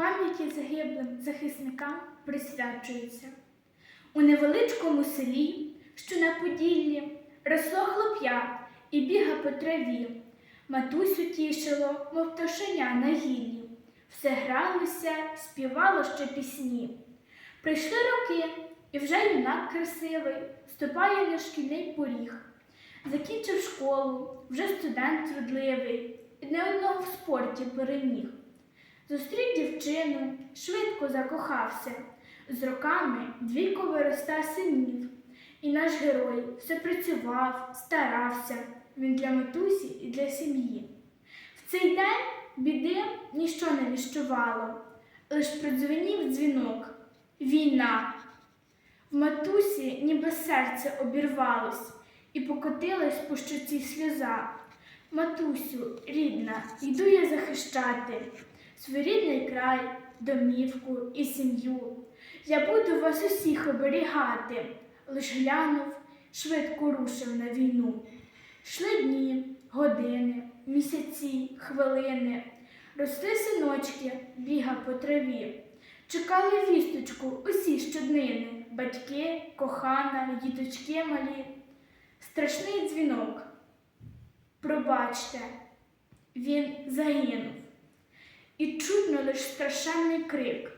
пам'яті загиблим захисникам присвячується. У невеличкому селі, що на Поділлі, росло хлоп'я і біга по траві. Матусю тішило, мов пташеня на гіллі. Все гралося, співало ще пісні. Прийшли роки, і вже юнак красивий ступає на шкільний поріг. Закінчив школу, вже студент вродливий, і не одного в спорті переміг. Зустрів дівчину, швидко закохався. З роками двійко вироста синів. І наш герой все працював, старався. Він для матусі і для сім'ї. В цей день біди ніщо не віщувало, лиш продзвенів дзвінок. Війна. В матусі ніби серце обірвалось, і покотилась по щоці сльоза. Матусю, рідна, йду я захищати свій рідний край, домівку і сім'ю. Я буду вас усіх оберігати, лиш глянув, швидко рушив на війну. Йшли дні, години, місяці, хвилини, росли синочки, біга по траві. Чекали вісточку усі щоднини, батьки, кохана, діточки малі. Страшний дзвінок. Пробачте, він загинув. І чутно лиш страшенний крик,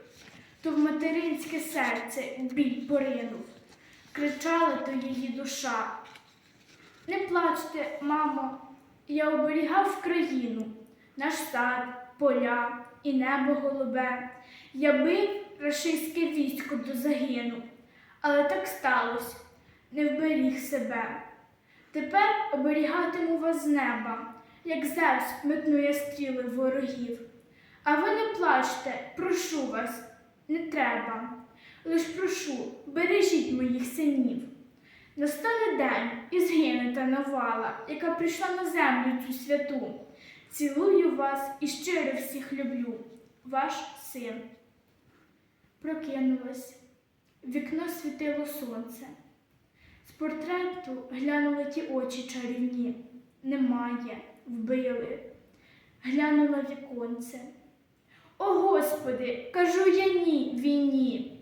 то в материнське серце біль поринув, кричала то її душа. Не плачте, мамо, я оберігав країну, наш сад, поля і небо голубе. Я бив рашистське військо до загину, але так сталося, не вберіг себе. Тепер оберігатиму вас з неба, як Зевс метнує стріли ворогів. А ви не плачте, прошу вас, не треба. Лиш прошу, бережіть моїх синів. Настане день і згине та навала, яка прийшла на землю цю святу. Цілую вас і щиро всіх люблю, ваш син. Прокинулась, вікно світило сонце. З портрету глянули ті очі чарівні. Немає, вбили. Глянула віконце. Господи, кажу я ні війні.